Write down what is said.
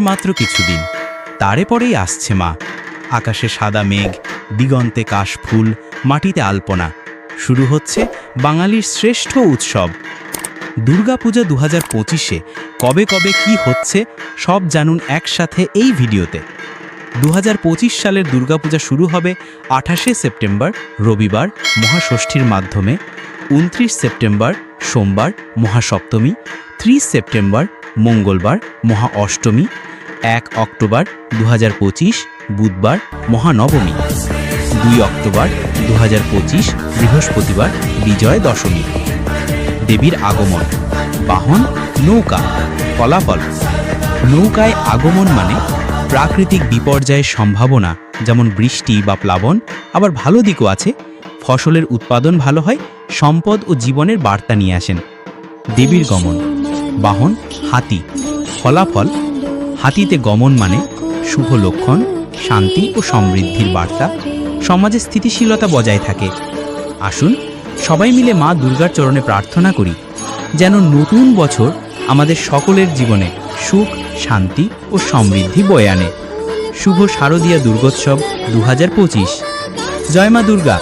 মাত্র কিছুদিন। তারে পরেই আসছে মা। আকাশে সাদা মেঘ, দিগন্তে কাশফুল, মাটিতে আলপনা। শুরু হচ্ছে বাঙালির শ্রেষ্ঠ উৎসব। দুর্গাপূজা দু হাজার পঁচিশে কবে কবে কি হচ্ছে সব জানুন একসাথে এই ভিডিওতে। দু হাজার পঁচিশ সালের দুর্গাপূজা শুরু হবে আঠাশে সেপ্টেম্বর, রবিবার, মহাষষ্ঠীর মাধ্যমে। উনত্রিশ সেপ্টেম্বর, সোমবার, মহাসপ্তমী। ত্রিশ সেপ্টেম্বর মঙ্গলবার, মহা অষ্টমী, এক অক্টোবর দু হাজার পঁচিশ, বুধবার মহানবমী। দুই অক্টোবর দু হাজার পঁচিশ, বৃহস্পতিবার বিজয় দশমী। দেবীর আগমন, বাহন, নৌকা, ফলাফল। নৌকায় আগমন মানে প্রাকৃতিক বিপর্যয়ের সম্ভাবনা, যেমন বৃষ্টি বা প্লাবন। আবার ভালো দিকও আছে, ফসলের উৎপাদন ভালো হয়, সম্পদ ও জীবনের বার্তা নিয়ে আসেন। দেবীর গমন বাহন, হাতি। ফলাফল, হাতিতে গমন মানে শুভ লক্ষণ, শান্তি ও সমৃদ্ধির বার্তা। সমাজে স্থিতিশীলতা বজায় থাকে। আসুন, সবাই মিলে মা দুর্গার চরণে প্রার্থনা করি, যেন নতুন বছর আমাদের সকলের জীবনে সুখ, শান্তি ও সমৃদ্ধি বয়ে আনে। শুভ শারদীয়া দুর্গোৎসব দুহাজার পঁচিশ। জয় মা দুর্গা।